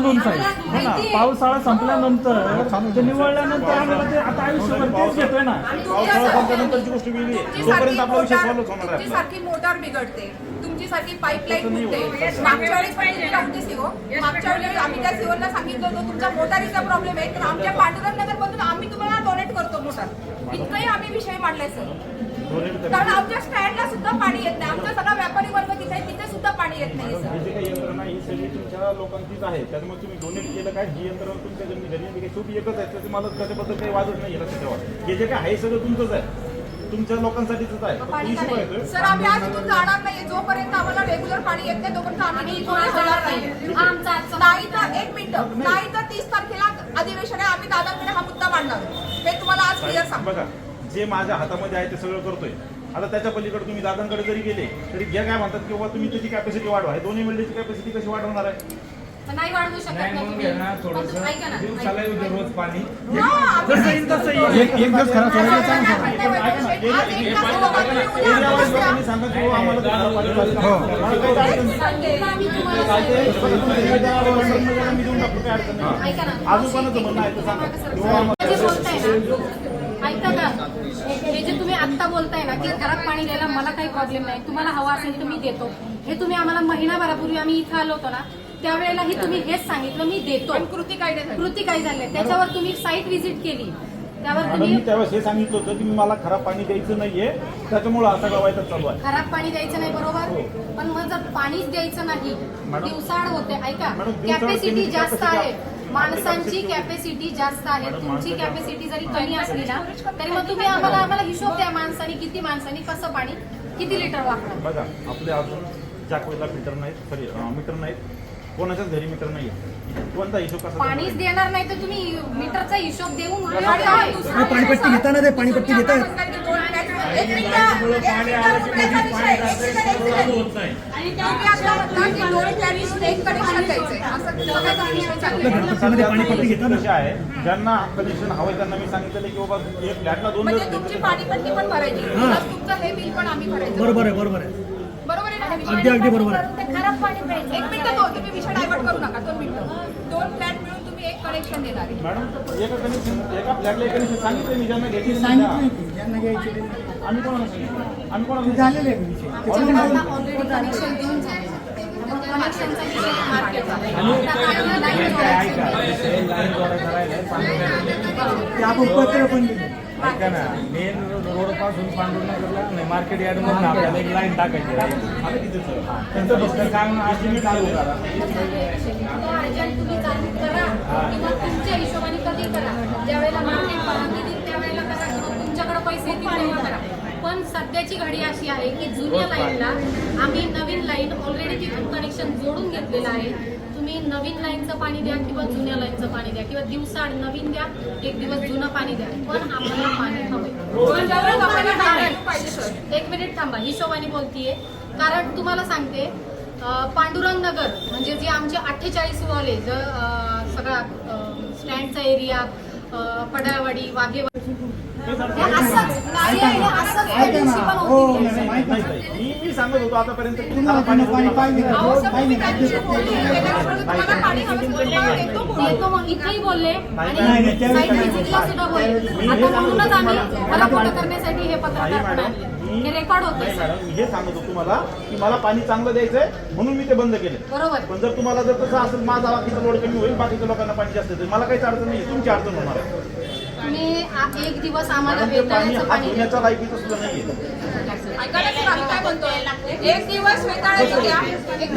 म्हणून साहेब. हो ना पावसाळा संपल्यानंतर ते निवळल्यानंतर आम्हाला ते आता आयुष्यभर तेच घेतोय ना. पावसाळा संपल्यानंतरची गोष्ट वेगळी आहे. जोपर्यंत आपला विषय सॉल्व्ह होणार आहे तुमची आपला सारखी मोटार बिघडते. तुमची सारखी पाईपलाईन फुटते. मागच्या वेळेस पण सीओ मागच्या वेळेस आम्ही त्या सीओला सांगितलं होतं तुमच्या मोटारीचा प्रॉब्लेम आहे. तर आमच्या पांडुरंग नगर मधून आम्ही तुम्हाला डोनेट करतो मोटार. इतकंही आम्ही विषय मांडलाय सर. कारण आमच्या स्टँडला सुद्धा पाणी येत नाही. आमचा सगळा व्यापारी वर्ग तिथे आहे, तिथे सुद्धा पाणी येत नाही सर. जे काही यंत्रणा ही सगळी तुमच्या लोकांचीच आहे. त्याच्यामुळे तुम्ही डोनेट केलं काय? ही यंत्रणा तुमच्या घरी घरी आणि काही शेवटी एकच आहे त्याचं मला त्याच्याबद्दल काही वादच नाही लक्षात ठेवा हे जे काय आहे सगळं तुमचंच आहे. तुमच्या लोकांसाठीच आहे. नाही? सर आम्ही आज इथून जाणार नाहीये. जोपर्यंत आम्हाला रेग्युलर पाणी येत नाही तोपर्यंत आम्ही जाणार नाही आमचा नाही तर एक मिनिट. नाही तर तीस तारखेला अधिवेशन आहे. आम्ही दादांकडे हा मुद्दा मांडणार. हे तुम्हाला आज क्लिअर सांगतो. बघा जे माझ्या हातामध्ये आहे ते सगळं करतोय आता त्याच्या पलीकडे तुम्ही दादांकडे जरी गेले तरी जे काय म्हणतात किंवा तुम्ही त्याची कॅपॅसिटी वाढवा हे दोन्ही मिळण्याची कॅपॅसिटी कशी वाढवणार आहे नाही वाढवू शकत नाही ना म्हणून तुम्ही. घ्या ना थोडस पण रोज हा, जसं येईल तसं येईल एक एक दिवस खरा सोडायला चांगलं आज एक तास लोकांनी उद्या एरियावाईज आम्हाला लोकांनी सांगा की हो, आम्हाला घराला पाणी पाहिजे. हो. मला काही अडचण नाही. मी देऊन टाकतो, काही अडचण म्हणणं आहे ते सांगा किंवा आम्हाला- जे बोलताय ना ऐका का हे जे तुम्ही आत्ता बोलताय ना की घरात पाणी द्यायला मला काही प्रॉब्लेम नाही. तुम्हाला हवा असेल तर मी देतो. हे तुम्ही आम्हाला महिनाभरापूर्वी आम्ही इथं आलो होतो ना त्यावेळेलाही तुम्ही हेच सांगितलं मी देतो. कृती काय. कृती काय झाले? त्याच्यावर तुम्ही साईट व्हिजिट केली. त्यावर तुम्ही त्यावेळेस हे सांगितलं होतं की मला खराब पाणी द्यायचं नाहीये त्याच्यामुळे असा गवायचा चालू आहे. खराब पाणी द्यायचं नाही बरोबर? पण मग जर पाणीच द्यायचं नाही दिवसाड होते ऐका. कॅपॅसिटी जास्त आहे. माणसांची कॅपॅसिटी जास्त आहे. तुमची कॅपॅसिटी जरी कमी असली ना तरी मग तुम्ही आम्हाला आम्हाला हिशोब द्या माणसानी किती माणसानी कसं पाणी किती लिटर वापरा बघा आपले अजून जॅकवेला फिल्टर नाहीत सॉरी मीटर नाहीत. कोणाच्याच घरी मीटर नाहीये. कोणता हिशोब कसा पाणीच देणार? नाही तर तुम्ही मीटरचा हिशोब देऊन आणि काय? आम्ही दुसरा हे पाणीपट्टी घेताना ते पाणीपट्टी. घरपट्टीमध्ये घेताना कसे आहे. ज्यांना कनेक्शन हवंय त्यांना मी सांगितलेलं की बाबा एक फ्लॅटला दोन म्हणजे दिवस तुमची देतो. पाणीपट्टी पण भरायची. तुमचं हे बिल पण आम्ही भरायचं. बरोबर आहे बरोबर आहे. बरोबर आहे ना? हा? अगदी अगदी बरोबर आहे. ते खराब पाणी प्यायचं. एक मिनिट दोन तुम्ही विषय डायव्हर्ट करू नका. दोन मिनिटं. दोन फ्लॅट मिळून तुम्ही एक कनेक्शन देणार आहे. मॅडम एका कनेक्शन एका फ्लॅटला एक कनेक्शन सांगितलं मी ज्यांना घ्यायची आम्ही कोणाला सांगितलं आम्ही कोणाला झालेले आहे विषय. ऑलरेडी कनेक्शन देऊन झाले कनेक्शनचा विषय मार्केटचा आता लाईन जोडायची. ते आपण पत्र पण दिले. ऐका ना मेन रोडपासून पांडुरनगरला नाही मार्केट यार्ड मधून आपल्याला एक लाईन टाकायची आहे. त्यांचं फक्त काम अर्जंट तुम्ही चालू करा. तुमच्या हिशोबाने कधी करा. ज्यावेळेला मार्केट परवानगी देईल त्यावेळेला करा. किंवा तुमच्याकडे पैसे येतील तेव्हा करा. पण सध्याची घडी अशी आहे की जुन्या लाईनला आम्ही नवीन लाईन ऑलरेडी तिथून कनेक्शन जोडून घेतलेलं आहे. तुम्ही नवीन लाईनचं पाणी द्या किंवा जुन्या लाईनचं पाणी द्या किंवा दिवसाआड नवीन द्या एक दिवस जुनं पाणी द्या. पण आम्हाला पाणी हवंय. एक मिनिट थांबा हिशोबाने बोलतीये. कारण तुम्हाला सांगते पांडुरंग नगर म्हणजे जे आमचे अठ्ठेचाळीस वाले आहे सगळा स्टँडचा एरिया पडावाडी वाघेवाडी मी सांगत होतो आतापर्यंत इथेही बोलले. म्हणूनच आम्ही मला फोटो करण्यासाठी हे नाही पत्रकार हे हे सांगत होतो तुम्हाला की मला पाणी चांगलं द्यायचंय म्हणून मी ते बंद केले. बरोबर. पण जर तुम्हाला जर तसं असेल माझा बाकीचा लोड कमी होईल बाकीच्या लोकांना पाणी जास्त मला काहीच अडचण नाही तुमची अडचण होणार आहे तुम्ही आ- एक दिवस आम्हाला पाणी लायकीचं सुद्धा एक दिवस वेताळायचं द्या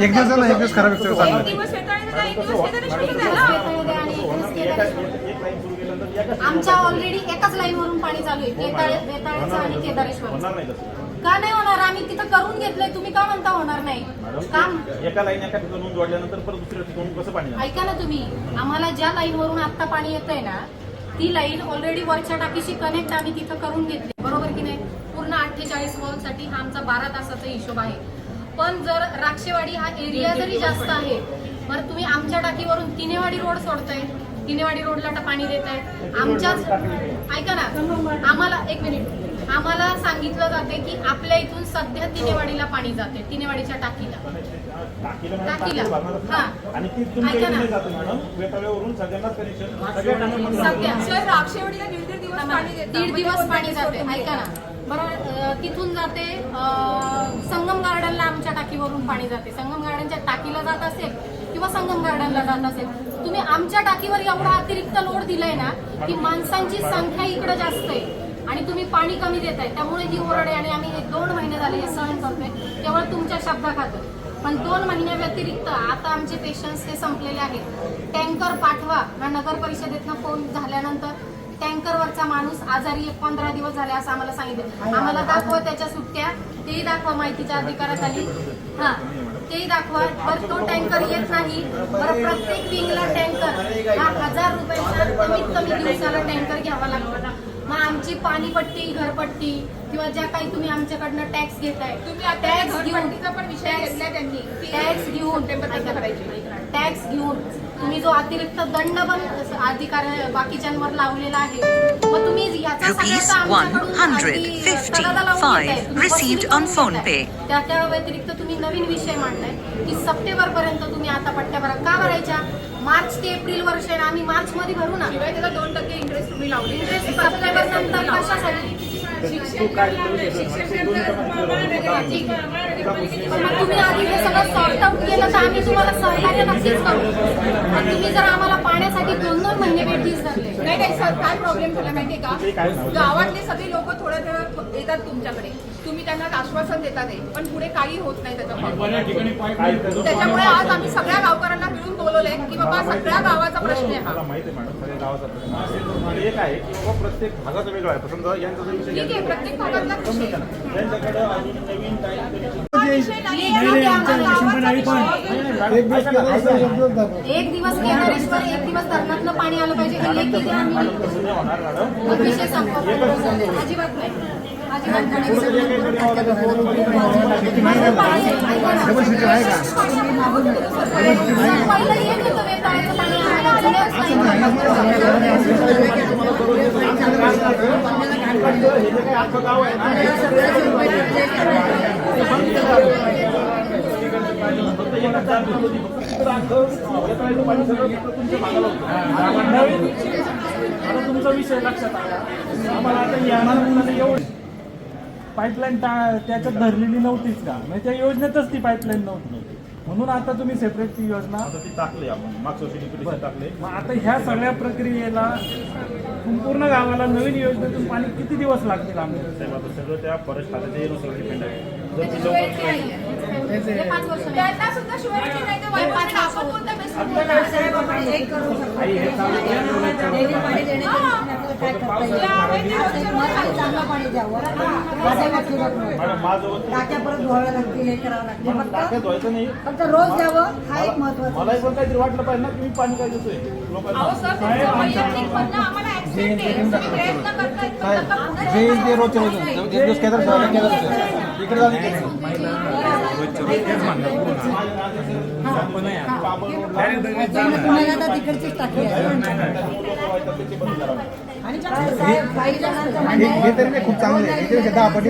एक झालं एक दिवस खराब एक दिवस वेताळायचं द्या एक दिवस द्या आणि केदारेश्वर. आमच्या ऑलरेडी एकाच लाईन वरून पाणी चालू आहे होणार आणि. केदारेश्वर होणार नाही तसं. का नाही होणार? आम्ही तिथं करून घेतलंय तुम्ही का म्हणता होणार नाही? काम एका लाईन एका ठिकाणून जोडल्यानंतर परत दुसऱ्या ठिकाणून कसं पाणी? ऐका ना तुम्ही आम्हाला ज्या लाईन वरून आता पाणी येतंय ना ती लाईन ऑलरेडी वरच्या टाकीशी कनेक्ट आम्ही तिथं करून घेतली. बरोबर की नाही? पूर्ण अठ्ठेचाळीससाठी हा आमचा बारा तासाचा हिशोब आहे. पण जर राक्षेवाडी हा एरिया जरी जास्त आहे बरं तुम्ही आमच्या टाकीवरून तिनेवाडी रोड सोडताय. तिनेवाडी रोडला पाणी देत आहे आमच्याच ऐका ना आम्हाला एक मिनिट आम्हाला सांगितलं जाते की आपल्या इथून सध्या तिनेवाडीला पाणी जाते तिनेवाडीच्या टाकीला. टाकीला. हा. ऐका ना. सध्या. सर राक्षेवाडीला दीड दीड दिवस पाणी देतात. दीड म्हणजे दिवस कोणत्या पाणी जाते. ऐका ना. बरं तिथून जाते अं, संगम गार्डनला आमच्या टाकीवरून पाणी जाते. संगम गार्डनच्या टाकीला जात असेल किंवा संगम गार्डनला जात असेल तुम्ही आमच्या टाकीवर एवढा अतिरिक्त लोड दिलाय ना की माणसांची संख्या इकडे जास्त आहे. आणि तुम्ही पाणी कमी देताय. त्यामुळे ही ओरड आहे आणि आम्ही हे दोन महिने झाले हे सहन करतोय. केवळ तुमच्या शब्दा खातो पण दोन महिन्या व्यतिरिक्त आता आमचे पेशन्स ते संपलेले आहेत. टँकर पाठवा. हा नगर परिषदेतनं फोन झाल्यानंतर टँकरवरचा माणूस आजारी एक पंधरा दिवस झाले असं आम्हाला सांगितलं. आम्हाला दाखवा त्याच्या सुट्ट्या तेही दाखवा माहितीच्या अधिकाराखाली. हा. तेही दाखवा. बरं तो टँकर येत नाही. बरं प्रत्येक विंगला टँकर हा हजार रुपयाचा कमीत कमी दिवसाला टँकर घ्यावा लागतो. मग आमची पाणीपट्टी घरपट्टी किंवा ज्या काही तुम्ही आमच्याकडनं टॅक्स घेताय तुम्ही आता टॅक्स घेऊन घरपट्टीचा पण विषय घेतलाय त्यांनी की टॅक्स घेऊन टॅक्स घेऊन तुम्ही जो अतिरिक्त दंड पण अधिकार बाकीच्यांवर लावलेला आहे मग तुम्ही याचा Rupees सगळ्याचा आमच्याकडून अगदी 155 तगादा लावून घेताय. तुम्ही received वसुली on करून phone घेताय. pay. त्या त्या व्यतिरिक्त तुम्ही नवीन विषय मांडलाय की सप्टेंबर पर्यंत तुम्ही आता पट्ट्या भरा का भरायच्या मार्च ते एप्रिल वर्ष आहे ना आम्ही मार्च मध्ये भरू ना. शिवाय त्याला दोन टक्के इंटरेस्ट तुम्ही लावले. इंटरेस्ट सप्टेंबर नंतर कशासाठी? नाही. तुम्ही आधी हे सगळं सॉर्ट आउट केलं तर आम्ही तुम्हाला सहकार्य नक्कीच करू पण तुम्ही जर आम्हाला पाण्यासाठी दोन दोन महिने वेट दिस धरले नाही नाही सर काय प्रॉब्लेम झाला माहितीये ते काय का? गावातले सगळे लोक थोड्या वेळ येतात तुमच्याकडे तुम्ही त्यांना आश्वासन देतात आहे पण पुढे काही होत नाही त्याच्यामुळे? त्याच्यामुळे आज आम्ही सगळ्या गावकऱ्यांना मिळून बोलवलंय की बाबा सगळ्या गावाचा प्रश्न आहे हा माहिती मॅडम सगळ्या गावाचा प्रश्न एक आहे की बाबा प्रत्येक भागाचा वेगळा आहे समजा यांचा विषय एक दिवस केदारेश्वर एक दिवस धरणातनं पाणी आलं पाहिजे. अजिबात नाही. तुमचा विषय लक्षात आला आम्हाला आता या एवढं पाईपलाईन त्याच्यात धरलेली नव्हतीच का म्हणजे त्या योजनेतच ती पाईपलाईन नव्हती म्हणून आता तुम्ही सेपरेट ती योजना आता ती टाकली आपण मागच्या टाकले मग आता ह्या सगळ्या प्रक्रियेला संपूर्ण गावाला नवीन योजनेतून पाणी किती दिवस लागतील साहेब आता सगळं त्या फॉरेस्ट खात्याच्या येण्यावर डिपेंड आहे जर ती शिवाय लवकर ते नाहीये. पाच वर्ष नाही. त्यांना सुद्धा शिवाय ते नाही तर वैभवने आपण कोणता बेस्ट आई चालू मॅडम माझं टाक्या परत धुवाव्या लागतील हे करावं लागतील. मला फक्त टाक्यात व्हायचं नाही. फक्त रोज द्यावं हा एक महत्त्वाचा पण काहीतरी वाटलं पाहिजे ना की मी पाणी काय देतोय? जे येईल रोज एक दिवस इकडे. तुम्हाला आता तिकडचीच टाकी आहे. आणि साहेब काही जणांचं म्हणणं हे तरी खूप चांगलं आहे. दहा पटी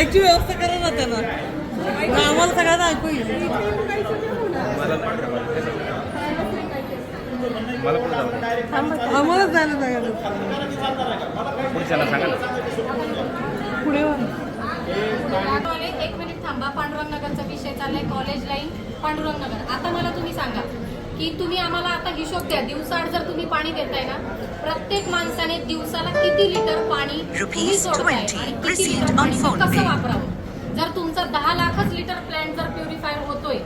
माईकची व्यवस्था करा ना त्यांना आम्हाला सगळ्यांना ऐकू येईल आम्हाला जायला सांगा पुढे. ऑटोवाले, एक मिनिट थांबा पांडुरंग नगरचा विषय चाललाय कॉलेज लाईन पांडुरंग नगर आता मला तुम्ही सांगा की तुम्ही आम्हाला आता हिशोब द्या. दिवसाआड जर तुम्ही पाणी देताय ना प्रत्येक माणसाने दिवसाला किती लिटर पाणी तुम्ही सोडताय आणि किती लिटर पाणी कसं वापरावं? जर तुमचा दहा लाखच लिटर प्लॅन्ट जर प्युरिफायर होतोय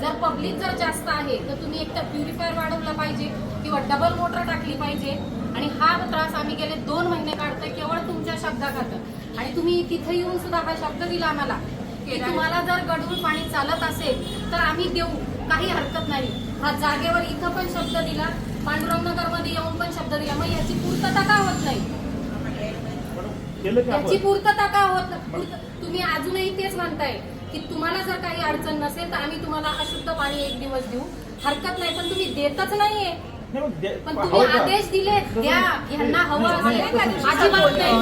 जर पब्लिक जर जास्त आहे तर तुम्ही एक तर प्युरिफायर वाढवला पाहिजे किंवा डबल मोटर टाकली पाहिजे. आणि हा त्रास आम्ही गेले दोन महिने काढतोय केवळ तुमच्या शब्दाखातर. आणि तुम्ही तिथे येऊन सुद्धा हा शब्द दिला आम्हाला की तुम्हाला जर गढूळ पाणी चालत असेल तर आम्ही देऊ. काही हरकत नाही. हा जागेवर इथं पण शब्द दिला पांडुरंग नगरमध्ये येऊन पण शब्द दिला. मग याची पूर्तता का होत नाही? याची पूर्तता का होत नाही? तुम्ही अजूनही तेच म्हणताय की तुम्हाला जर काही अडचण नसेल तर आम्ही तुम्हाला अशुद्ध पाणी एक दिवस देऊ. हरकत नाही पण तुम्ही देतच नाहीये. पण तुम्ही आदेश दिले. द्या. यांना हवं असेल अजिबात नाही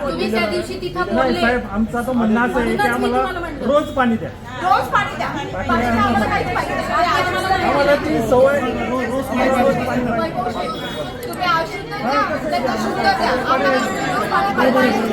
तुम्ही त्या दिवशी तिथं बोलले. साहेब आमचं आता म्हणणं की आम्हाला. रोज पाणी द्या. रोज पाणी द्या. Bye-bye.